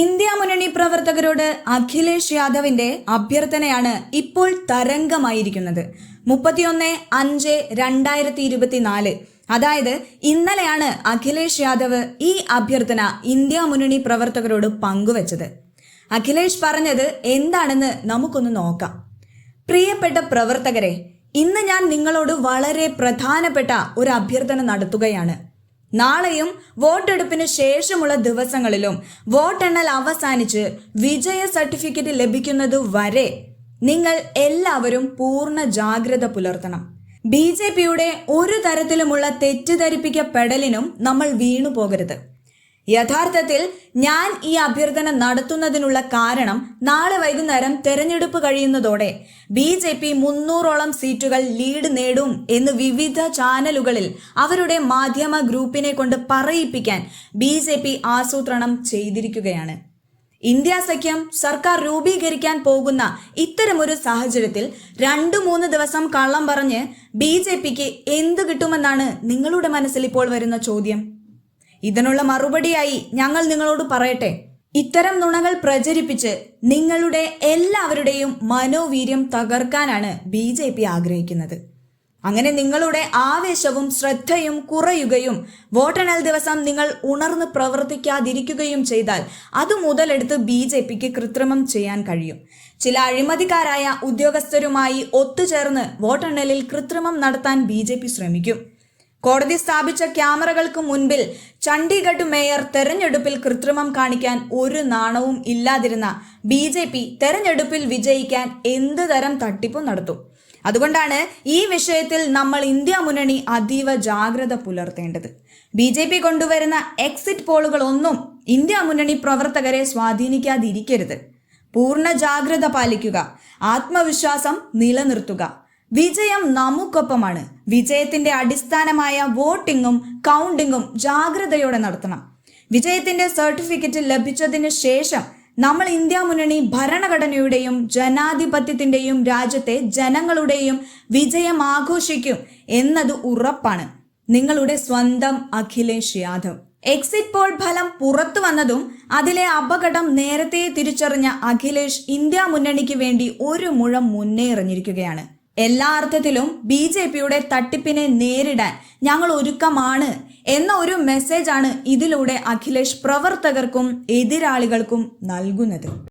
India മുന്നണി പ്രവർത്തകരോട് അഖിലേഷ് യാദവിന്റെ അഭ്യർത്ഥനയാണ് ഇപ്പോൾ തരംഗമായിരിക്കുന്നത്. മുപ്പത്തിയൊന്ന് അഞ്ച് രണ്ടായിരത്തി ഇരുപത്തിനാല്. അതായത് ഇന്നലെയാണ് അഖിലേഷ് യാദവ് ഈ അഭ്യർത്ഥന ഇന്ത്യ മുന്നണി പ്രവർത്തകരോട് പങ്കുവച്ചത്. അഖിലേഷ് പറഞ്ഞത് എന്താണെന്ന് നമുക്കൊന്ന് നോക്കാം. പ്രിയപ്പെട്ട പ്രവർത്തകരെ ഇന്ന് ഞാൻ നിങ്ങളോട് വളരെ പ്രധാനപ്പെട്ട ഒരു അഭ്യർത്ഥന നടത്തുകയാണ്. നാളെയും വോട്ടെടുപ്പിന് ശേഷമുള്ള ദിവസങ്ങളിലും വോട്ടെണ്ണൽ അവസാനിച്ച് വിജയ സർട്ടിഫിക്കറ്റ് ലഭിക്കുന്നത് വരെ നിങ്ങൾ എല്ലാവരും പൂർണ ജാഗ്രത പുലർത്തണം. ബി ജെ പിയുടെ ഒരു തരത്തിലുമുള്ള തെറ്റിദ്ധരിപ്പിക്കപ്പെടലിനും നമ്മൾ വീണു പോകരുത് യഥാർത്ഥത്തിൽ ഞാൻ ഈ അഭ്യർത്ഥന നടത്തുന്നതിനുള്ള കാരണം നാളെ വൈകുന്നേരം തെരഞ്ഞെടുപ്പ് കഴിയുന്നതോടെ ബി ജെ പി മുന്നൂറോളം സീറ്റുകൾ ലീഡ് നേടും എന്ന് വിവിധ ചാനലുകളിൽ അവരുടെ മാധ്യമ ഗ്രൂപ്പിനെ കൊണ്ട് പറയിപ്പിക്കാൻ ബി ജെ പി ആസൂത്രണം ചെയ്തിരിക്കുകയാണ്. ഇന്ത്യ സഖ്യം സർക്കാർ രൂപീകരിക്കാൻ പോകുന്ന ഇത്തരമൊരു സാഹചര്യത്തിൽ രണ്ടു മൂന്ന് ദിവസം കള്ളം പറഞ്ഞ് ബി ജെ പിക്ക് എന്ത് കിട്ടുമെന്നാണ് നിങ്ങളുടെ മനസ്സിൽ ഇപ്പോൾ വരുന്ന ചോദ്യം? ഇതിനുള്ള മറുപടിയായി ഞങ്ങൾ നിങ്ങളോട് പറയട്ടെ. ഇത്തരം നുണകൾ പ്രചരിപ്പിച്ച് നിങ്ങളുടെ എല്ലാവരുടെയും മനോവീര്യം തകർക്കാനാണ് ബി ജെ പി ആഗ്രഹിക്കുന്നത്. അങ്ങനെ നിങ്ങളുടെ ആവേശവും ശ്രദ്ധയും കുറയുകയും വോട്ടെണ്ണൽ ദിവസം നിങ്ങൾ ഉണർന്ന് പ്രവർത്തിക്കാതിരിക്കുകയും ചെയ്താൽ അത് മുതലെടുത്ത് ബി ജെ പിക്ക് കൃത്രിമം ചെയ്യാൻ കഴിയും. ചില അഴിമതിക്കാരായ ഉദ്യോഗസ്ഥരുമായി ഒത്തുചേർന്ന് വോട്ടെണ്ണലിൽ കൃത്രിമം നടത്താൻ ബി ശ്രമിക്കും. കോടതി സ്ഥാപിച്ച ക്യാമറകൾക്ക് മുൻപിൽ ചണ്ഡീഗഡ് മേയർ തെരഞ്ഞെടുപ്പിൽ കൃത്രിമം കാണിക്കാൻ ഒരു നാണവും ഇല്ലാതിരുന്ന ബി ജെ പി തെരഞ്ഞെടുപ്പിൽ വിജയിക്കാൻ എന്ത് തരം തട്ടിപ്പും നടത്തും? അതുകൊണ്ടാണ് ഈ വിഷയത്തിൽ നമ്മൾ ഇന്ത്യ മുന്നണി അതീവ ജാഗ്രത പുലർത്തേണ്ടത്. ബി ജെ പി കൊണ്ടുവരുന്ന എക്സിറ്റ് പോളുകളൊന്നും ഇന്ത്യ മുന്നണി പ്രവർത്തകരെ സ്വാധീനിക്കാതിരിക്കരുത്. പൂർണ ജാഗ്രത പാലിക്കുക. ആത്മവിശ്വാസം നിലനിർത്തുക. വിജയം നമുക്കൊപ്പമാണ്. വിജയത്തിന്റെ അടിസ്ഥാനമായ വോട്ടിങ്ങും കൗണ്ടിങ്ങും ജാഗ്രതയോടെ നടത്തണം. വിജയത്തിന്റെ സർട്ടിഫിക്കറ്റ് ലഭിച്ചതിന് ശേഷം നമ്മൾ ഇന്ത്യ മുന്നണി ഭരണഘടനയുടെയും ജനാധിപത്യത്തിന്റെയും രാജ്യത്തെ ജനങ്ങളുടെയും വിജയം ആഘോഷിക്കും എന്നത് ഉറപ്പാണ്. നിങ്ങളുടെ സ്വന്തം അഖിലേഷ് യാദവ്. എക്സിറ്റ് പോൾ ഫലം പുറത്തു വന്നതും അതിലെ അപകടം നേരത്തെ തിരിച്ചറിഞ്ഞ അഖിലേഷ് ഇന്ത്യ മുന്നണിക്ക് വേണ്ടി ഒരു മുഴം മുന്നേ എറിഞ്ഞിരിക്കുകയാണ് എല്ലാ അർത്ഥത്തിലും ബി ജെ പിയുടെ തട്ടിപ്പിനെ നേരിടാൻ ഞങ്ങൾ ഒരുക്കമാണ് എന്ന ഒരു മെസ്സേജാണ് ഇതിലൂടെ അഖിലേഷ് പ്രവർത്തകർക്കും എതിരാളികൾക്കും നൽകുന്നത്.